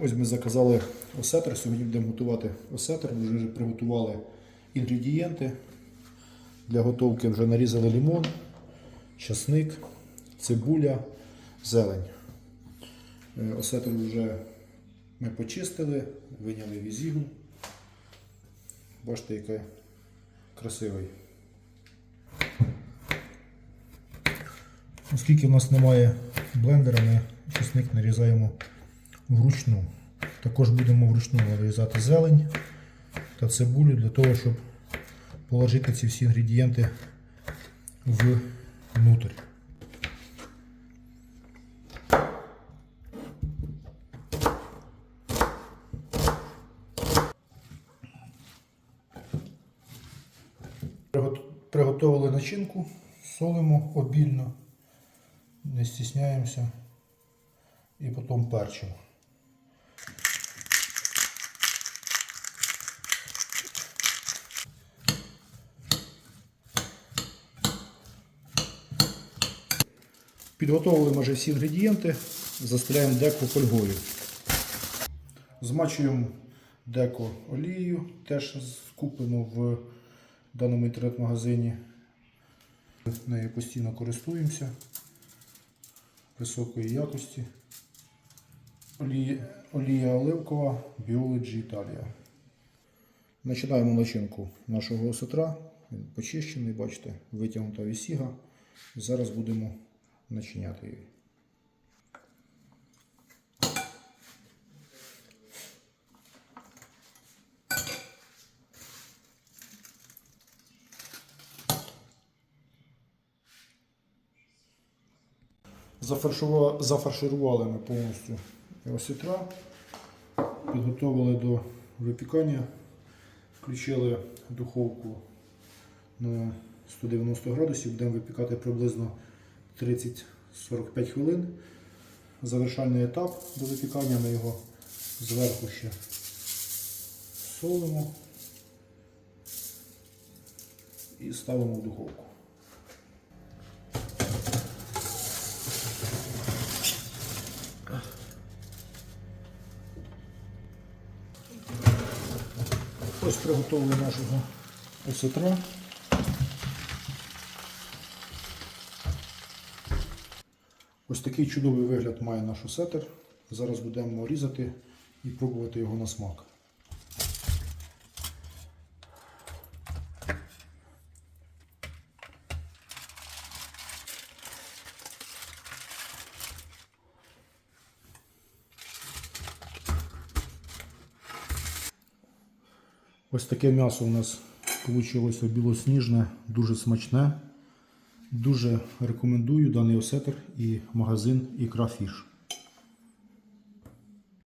Ось ми заказали осетр. Сьогодні будемо готувати осетр. Ми вже приготували інгредієнти. Для готовки вже нарізали лимон, часник, цибуля, зелень. Е, Осетр вже ми почистили, виняли візігу. Бачите, який красивий. Оскільки в нас немає блендера, ми чесник нарізаємо вручну. Також будемо вручну нарізати зелень та цибулю для того, щоб положити ці всі інгредієнти внутрь. Пригот- Приготовили начинку, солимо обільно, не стісняємося і потім перчимо. Підготовили ми вже всі інгредієнти, застеляємо деко фольгою. Змачуємо деко олією, теж куплену в даному інтернет-магазині. Нею постійно користуємося високої якості. Олія, олія оливкова Biology Italia. Починаємо начинку нашого осетра. Він почищений, бачите, витягнута вісіга. Зараз будемо начиняти її. Зафарширували ми повністю осетра, підготовили до випікання, включили духовку на 190 градусів, будемо випікати приблизно 30-45 хвилин. Завершальний етап до випікання ми його зверху ще солимо і ставимо в духовку. Ось приготовили нашого осетра. Ось такий чудовий вигляд має наш осетр. Зараз будемо різати і пробувати його на смак. Ось таке м'ясо у нас вийшло білосніжне, дуже смачне. Дуже рекомендую даний осетр і магазин Ікра Фіш.